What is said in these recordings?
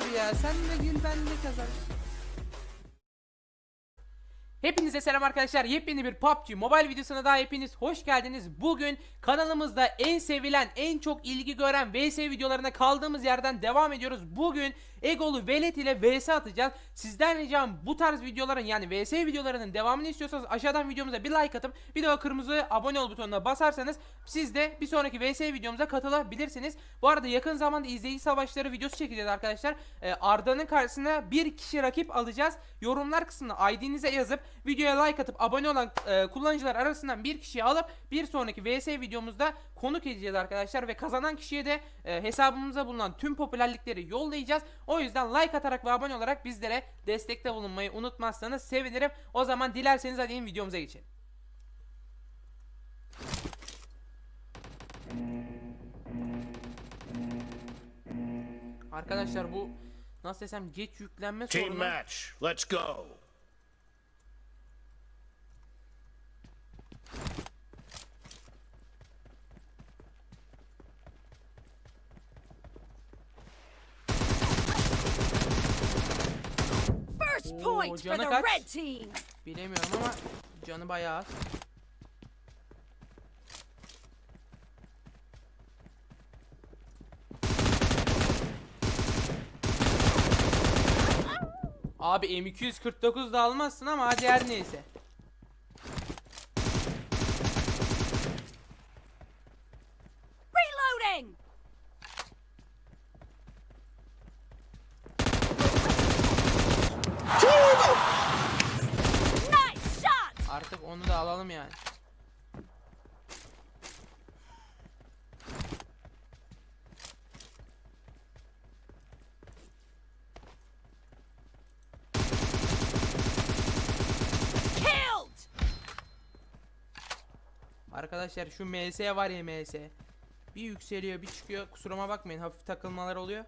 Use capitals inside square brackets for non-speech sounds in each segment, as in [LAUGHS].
dur ya. Sen de gül ben de kazan. Hepinize selam arkadaşlar. Yepyeni bir PUBG Mobile videosuna daha hepiniz hoş geldiniz. Bugün kanalımızda en sevilen, en çok ilgi gören VS videolarına kaldığımız yerden devam ediyoruz. Bugün Egolu Velet ile VS atacağız. Sizden ricam bu tarz videoların yani VS videolarının devamını istiyorsanız aşağıdan videomuza bir like atıp bir de o kırmızı abone ol butonuna basarsanız siz de bir sonraki VS videomuza katılabilirsiniz. Bu arada yakın zamanda izleyici savaşları videosu çekeceğiz arkadaşlar. Ee, Arda'nın karşısına bir kişi rakip alacağız. Yorumlar kısmına ID'nize yazıp videoya like atıp abone olan e, kullanıcılar arasından bir kişiyi alıp bir sonraki VS videomuzda konuk edeceğiz arkadaşlar ve kazanan kişiye de e, hesabımıza bulunan tüm popülerlikleri yollayacağız. O yüzden like atarak ve abone olarak bizlere destekte bulunmayı unutmazsanız sevinirim. O zaman dilerseniz hadi videomuza geçelim. Arkadaşlar bu nasıl desem geç yüklenme Team sorunu. match. Let's go. Canı kaç? red team. Bilemiyorum ama canı bayağı az. Abi M249 da almazsın ama hadi her neyse. Reloading. Nice shot. Artık onu da alalım yani. Arkadaşlar şu MS var ya MS. Bir yükseliyor bir çıkıyor. Kusuruma bakmayın hafif takılmalar oluyor.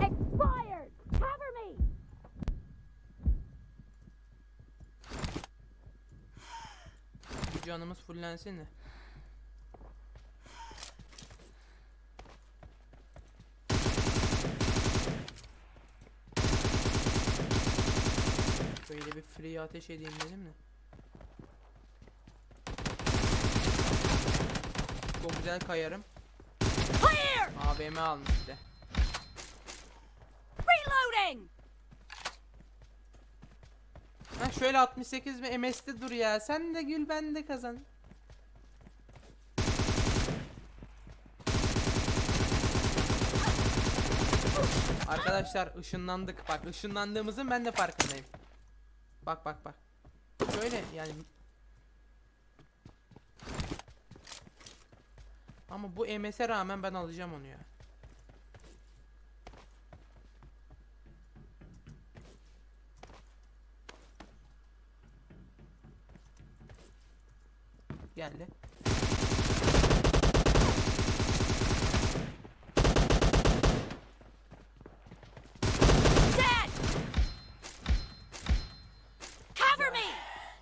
Expired. Cover me. Bir canımız fullensin de. Böyle bir free ateş edeyim dedim de. Çok güzel kayarım. Clear. AVM almış. Reloading. Şöyle 68 ve MS'de dur ya. Sen de gül ben de kazan. Arkadaşlar ışınlandık. Bak ışınlandığımızın ben de farkındayım. Bak bak bak. Şöyle yani. Ama bu MS'e rağmen ben alacağım onu ya. Geldi.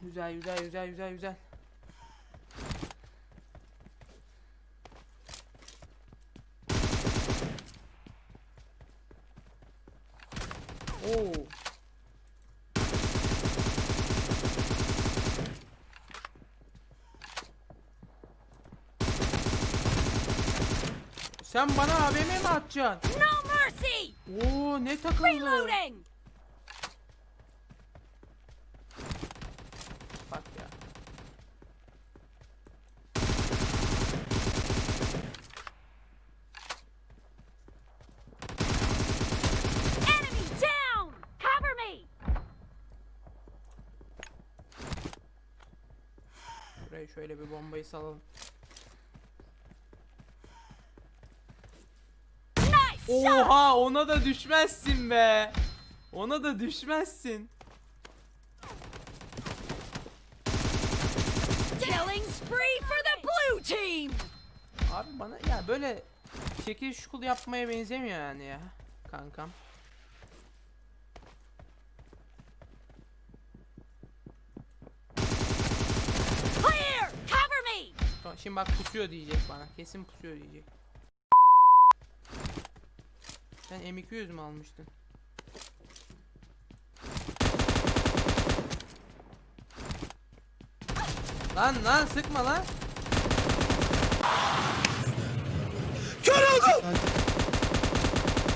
Güzel güzel güzel güzel güzel. Oo. Sen bana AVM mi atacaksın? No mercy. Oo ne takıldı? Reloading. Bak ya. Enemy down. Cover me. Buraya şöyle bir bombayı salalım. Oha ona da düşmezsin be. Ona da düşmezsin. Killing spree for the blue team. Abi bana ya böyle şekil şukul yapmaya benzemiyor yani ya kankam. Clear. Cover me. Şimdi bak pusuyor diyecek bana. Kesin pusuyor diyecek. Sen M200 mü almıştın? Lan lan sıkma lan.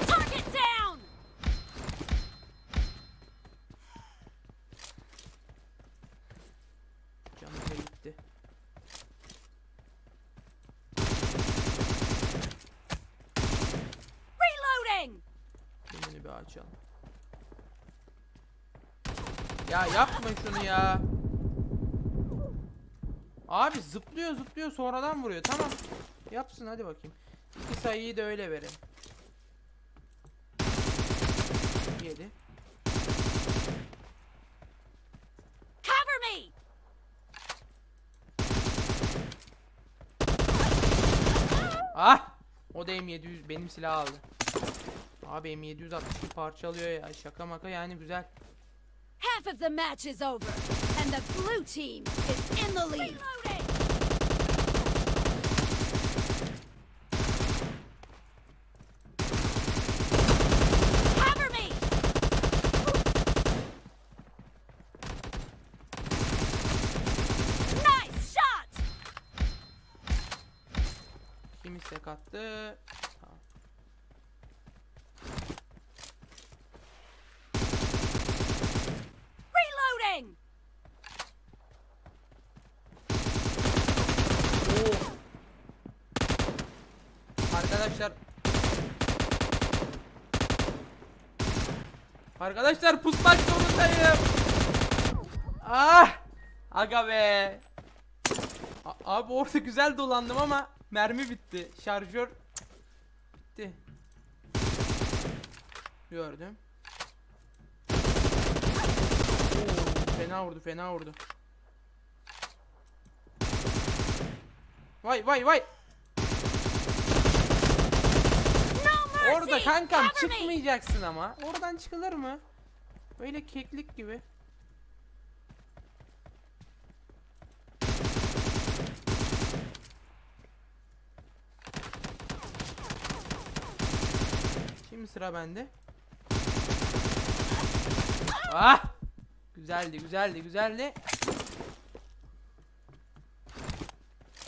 Target down! Canım da gitti. Reloading! Kendini bir açalım. Ya yapma şunu ya. Abi zıplıyor zıplıyor sonradan vuruyor. Tamam. Yapsın hadi bakayım. İki sayıyı da öyle verin. 7. Cover me! Ah! O da M700 benim silah aldı. Abi M762 parçalıyor ya. Şaka maka yani güzel. Half of the match is over, and the blue team is in the lead. Reloading! Cover me! Nice shot! Kim istek attı? Tamam. Reloading! Oo. Arkadaşlar Arkadaşlar pusmak zorundayım. Ah! Aga be. A- abi orada güzel dolandım ama mermi bitti. Şarjör bitti. Gördüm. Oo, fena vurdu, fena vurdu. Vay vay vay. No mercy! Orada kankam çıkmayacaksın ama. Oradan çıkılır mı? Böyle keklik gibi. Şimdi sıra bende. Ah! Güzeldi, güzeldi, güzeldi.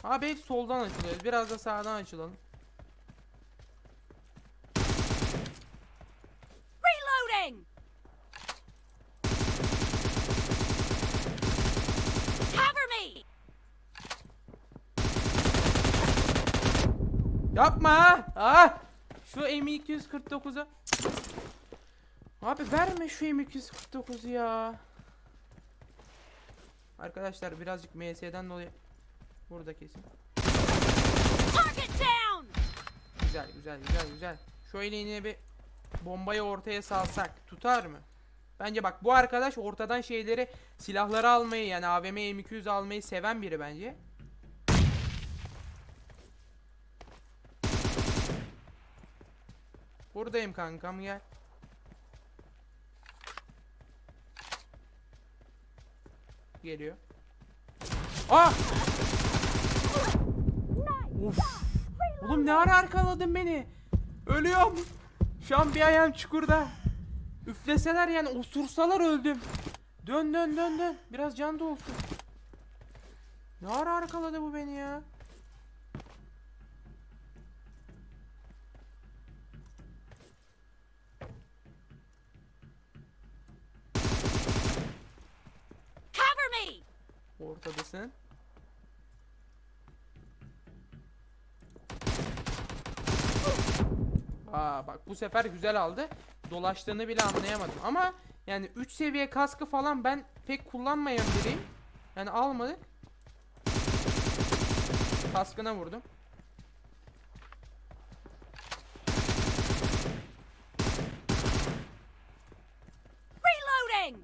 Abi hep soldan açılıyoruz. Biraz da sağdan açılalım. Reloading! Cover me! Yapma! Ah! Şu M249'u Abi verme şu M249'u ya. Arkadaşlar birazcık MS'den dolayı burada kesin. Güzel güzel güzel güzel. Şöyle yine bir bombayı ortaya salsak tutar mı? Bence bak bu arkadaş ortadan şeyleri silahları almayı yani AVM M200 almayı seven biri bence. Buradayım kankam gel. Geliyor. Ah! Of. Oğlum ne ara arkaladın beni? Ölüyorum. Şu an bir ayağım çukurda. Üfleseler yani osursalar öldüm. Dön dön dön dön. Biraz can da olsun. Ne ara arkaladı bu beni ya? Cover me! Ortadasın. Aa bak bu sefer güzel aldı. Dolaştığını bile anlayamadım. Ama yani 3 seviye kaskı falan ben pek kullanmayan biriyim. Yani almadık. Kaskına vurdum. Reloading!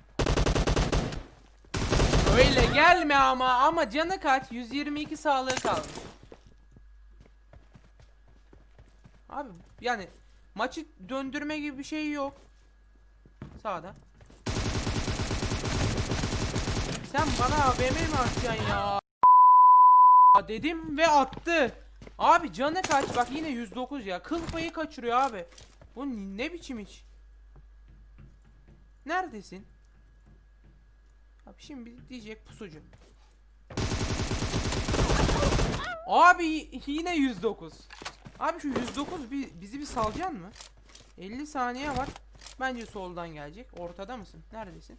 Öyle gelme ama ama canı kaç? 122 sağlığı kalmış. Abi yani maçı döndürme gibi bir şey yok. Sağda. Sen bana AVM mi atacaksın ya? Dedim ve attı. Abi canı kaç? Bak yine 109 ya. Kıl payı kaçırıyor abi. Bu ne biçim iş? Neredesin? Abi şimdi diyecek pusucu. Abi yine 109. Abi şu 109 bir, bizi bir salacaksın mı? 50 saniye var. Bence soldan gelecek. Ortada mısın? Neredesin?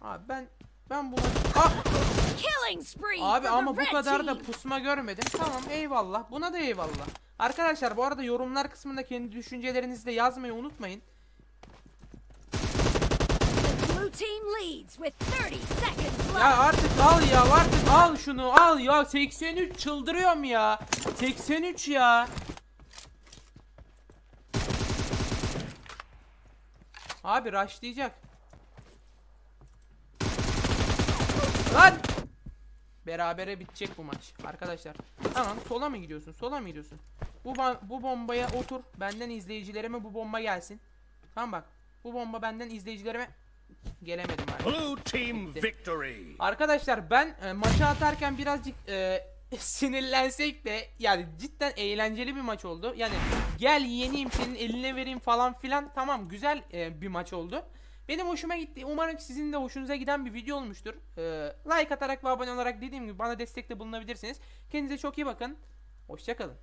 Abi ben ben buna Ah! Abi ama bu kadar da pusma görmedim. Tamam eyvallah. Buna da eyvallah. Arkadaşlar bu arada yorumlar kısmında kendi düşüncelerinizi de yazmayı unutmayın. Ya artık al ya artık al şunu al ya. 83 çıldırıyorum ya. 83 ya. Abi rushlayacak. Lan! Berabere bitecek bu maç. Arkadaşlar Tamam sola mı gidiyorsun sola mı gidiyorsun? Bu, bu bombaya otur benden izleyicilerime bu bomba gelsin. Tamam bak bu bomba benden izleyicilerime Gelemedim abi Blue team victory. Arkadaşlar ben e, maçı atarken birazcık e, [LAUGHS] sinirlensek de yani cidden eğlenceli bir maç oldu. Yani gel yeneyim senin eline vereyim falan filan tamam güzel e, bir maç oldu. Benim hoşuma gitti. Umarım sizin de hoşunuza giden bir video olmuştur. E, like atarak ve abone olarak dediğim gibi bana destekte bulunabilirsiniz. Kendinize çok iyi bakın. Hoşçakalın.